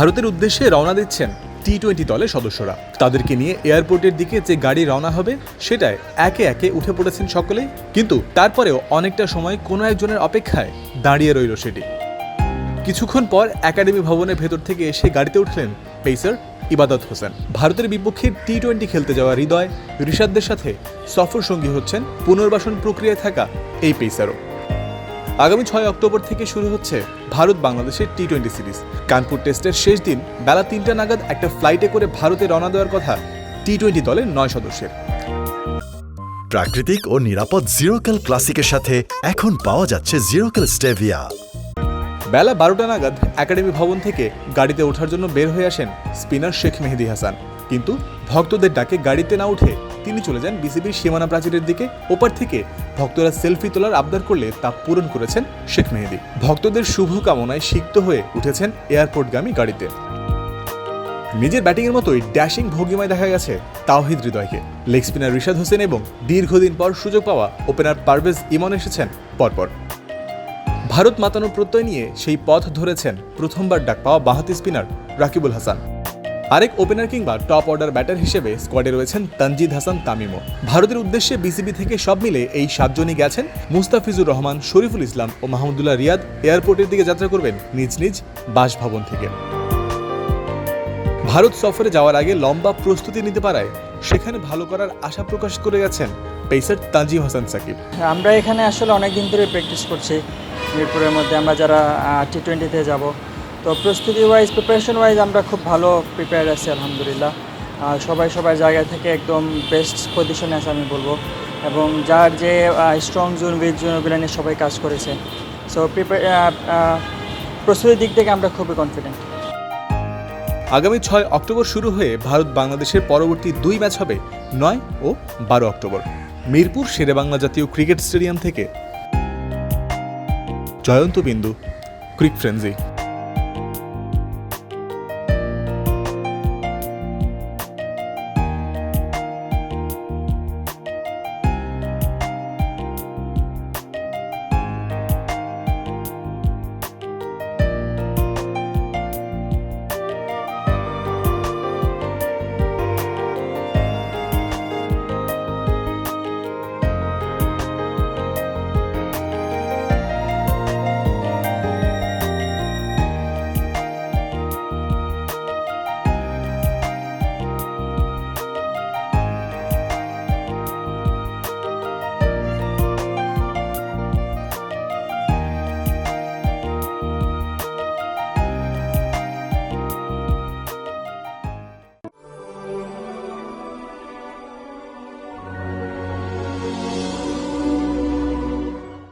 ভারতের উদ্দেশ্যে রওনা দিচ্ছেন টি টোয়েন্টি দলের সদস্যরা। তাদেরকে নিয়ে এয়ারপোর্টের দিকে যে গাড়ি রওনা হবে, সেটায় একে একে উঠে পড়েছেন সকলেই। কিন্তু তারপরেও অনেকটা সময় কোনো একজনের অপেক্ষায় দাঁড়িয়ে রইল সেটি। কিছুক্ষণ পর একাডেমি ভবনের ভেতর থেকে এসে গাড়িতে উঠলেন পেসার ইবাদত হোসেন। ভারতের বিপক্ষে টি টোয়েন্টি খেলতে যাওয়া হৃদয় ঋষাদদের সাথে সফর সঙ্গী হচ্ছেন পুনর্বাসন প্রক্রিয়ায় থাকা এই পেসারও। আগামী ছয় অক্টোবর থেকে শুরু হচ্ছে ভারত বাংলাদেশের টি টোয়েন্টি সিরিজ। কানপুর টেস্টের শেষ দিন বেলা তিনটা নাগাদ একটা ফ্লাইটে করে ভারতে রওনা দেওয়ার কথা টি টোয়েন্টি দলের নয় সদস্যের। প্রাকৃতিক ও নিরাপদ জিরোকাল ক্লাসিকের সাথে এখন পাওয়া যাচ্ছে জিরোকাল স্টেভিয়া বেলা বারোটা নাগাদ একাডেমি ভবন থেকে গাড়িতে ওঠার জন্য বের হয়ে আসেন স্পিনার শেখ মেহেদি হাসান। কিন্তু ভক্তদের ডাকে গাড়িতে না উঠে তিনি চলে যান বিসিবির সীমানা প্রাচীরের দিকে। ওপার থেকে ভক্তরা সেলফি তোলার আবদার করলে তা পূরণ করেছেন শেখ মেহেদি। ভক্তদের শুভ কামনায় সিক্ত হয়ে উঠেছেন এয়ারপোর্টগামী গাড়িতে। নিজের ব্যাটিংয়ের মতোই ড্যাশিং ভঙ্গিমায় দেখা গেছে তাওহিদ হৃদয়কে। লেগ স্পিনার রিশাদ হোসেন এবং দীর্ঘদিন পর সুযোগ পাওয়া ওপেনার পারভেজ ইমন এসেছেন পরপর। ভারত মাতানোর প্রত্যয় নিয়ে সেই পথ ধরেছেন প্রথমবার ডাক পাওয়া বাহাতি স্পিনার রাকিবুল হাসান। আরেক ওপেনার কিংবা টপ অর্ডার ব্যাটার হিসেবে স্কোয়াডে রয়েছেন তানজিদ হাসান তামিমও। ভারতের উদ্দেশ্যে বিসিবি থেকে সব মিলে এই সাতজনই গেছেন মুস্তাফিজুর রহমান, শরীফুল ইসলাম ও মাহমুদুল্লাহ রিয়াদ এয়ারপোর্টের দিকে যাত্রা করবেন নিজ নিজ বাসভবন থেকে। ভারত সফরে যাওয়ার আগে লম্বা প্রস্তুতি নিতে পারায় সেখানে ভালো করার আশা প্রকাশ করে গেছেন পেসার তানজিম হাসান সাকিব। আমরা এখানে আসলে অনেক দিন ধরে প্র্যাকটিস করছি, মিরপুরের মধ্যে আমরা যারা টি টোয়েন্টিতে যাব তো প্রস্তুতি ওয়াইজ প্রিপারেশন ওয়াইজ আমরা খুব ভালো প্রিপেয়ার আছি, আলহামদুলিল্লাহ। সবাই সবার জায়গা থেকে একদম বেস্ট পজিশনে আছে আমি বলব। এবং যার যে স্ট্রং জোন উইক জোন ওগুলো নিয়ে সবাই কাজ করেছে। সো প্রস্তুতির দিক থেকে আমরা খুবই কনফিডেন্ট আগামী ছয় অক্টোবর শুরু হয়ে ভারত বাংলাদেশের পরবর্তী দুই ম্যাচ হবে নয় ও বারো অক্টোবর। মিরপুর শেরেবাংলা জাতীয় ক্রিকেট স্টেডিয়াম থেকে জয়ন্ত বিন্দু, ক্রিক ফ্রেন্সি।